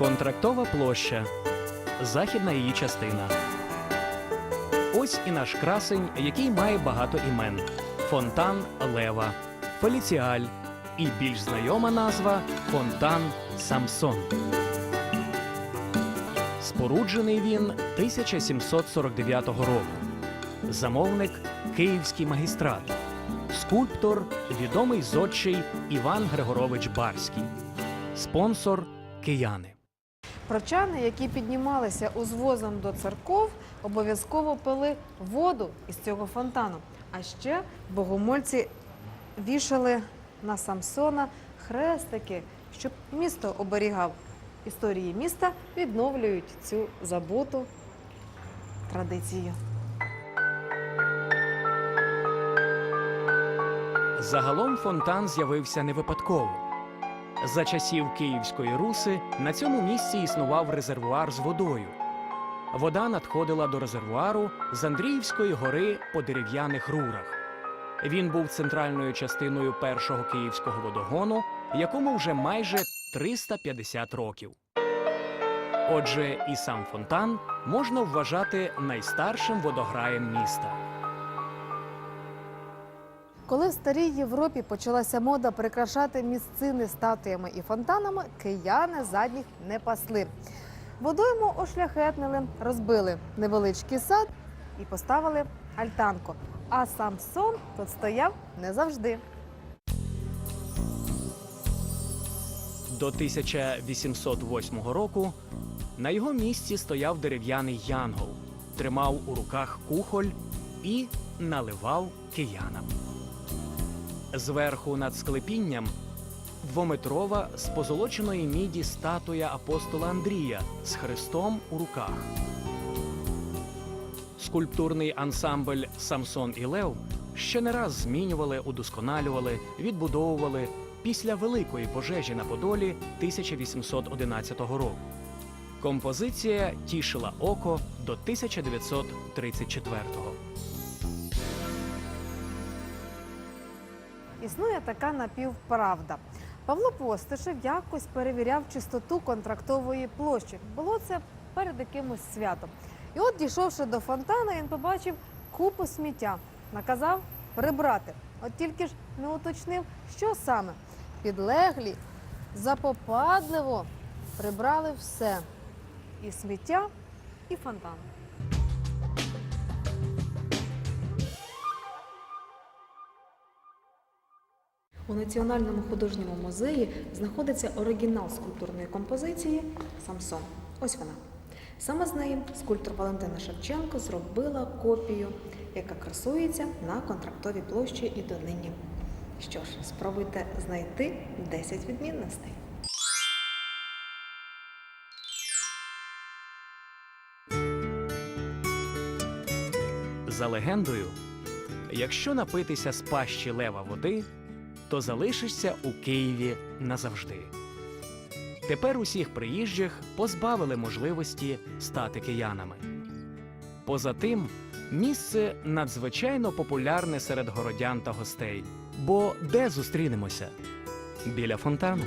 Контрактова площа. Західна її частина. Ось і наш красень, який має багато імен: Фонтан Лева, Феліціаль і більш знайома назва Фонтан Самсон. Споруджений він 1749 року. Замовник Київський магістрат. Скульптор відомий зодчий Іван Григорович Барський. Спонсор кияни. Прочани, які піднімалися узвозом до церков, обов'язково пили воду із цього фонтану. А ще богомольці вішали на Самсона хрестики, щоб місто оберігав. Історії міста відновлюють цю забуту традицію. Загалом фонтан з'явився не випадково. За часів Київської Руси на цьому місці існував резервуар з водою. Вода надходила до резервуару з Андріївської гори по дерев'яних рурах. Він був центральною частиною першого київського водогону, якому вже майже 350 років. Отже, і сам фонтан можна вважати найстаршим водограєм міста. Коли в старій Європі почалася мода прикрашати місцини статуями і фонтанами, кияни задніх не пасли. Водойму ошляхетнили, розбили невеличкий сад і поставили альтанку. А Самсон тут стояв не завжди. До 1808 року на його місці стояв дерев'яний янгол, тримав у руках кухоль і наливав киянам. Зверху над склепінням двометрова з позолоченої міді статуя апостола Андрія з хрестом у руках. Скульптурний ансамбль Самсон і Лев ще не раз змінювали, удосконалювали, відбудовували після великої пожежі на Подолі 1811 року. Композиція тішила око до 1934-го. Існує така напівправда. Павло Постишев якось перевіряв чистоту контрактової площі. Було це перед якимось святом. І от, дійшовши до фонтана, він побачив купу сміття. Наказав прибрати. От тільки ж не уточнив, що саме. Підлеглі запопадливо прибрали все. І сміття, і фонтан. У Національному художньому музеї знаходиться оригінал скульптурної композиції Самсон. Ось вона. Саме з неї скульптор Валентина Шевченко зробила копію, яка красується на контрактовій площі і донині. Що ж, спробуйте знайти 10 відмінностей. За легендою, якщо напитися з пащі лева води, то залишишся у Києві назавжди. Тепер усіх приїжджих позбавили можливості стати киянами. Поза тим, місце надзвичайно популярне серед городян та гостей. Бо де зустрінемося? Біля фонтану.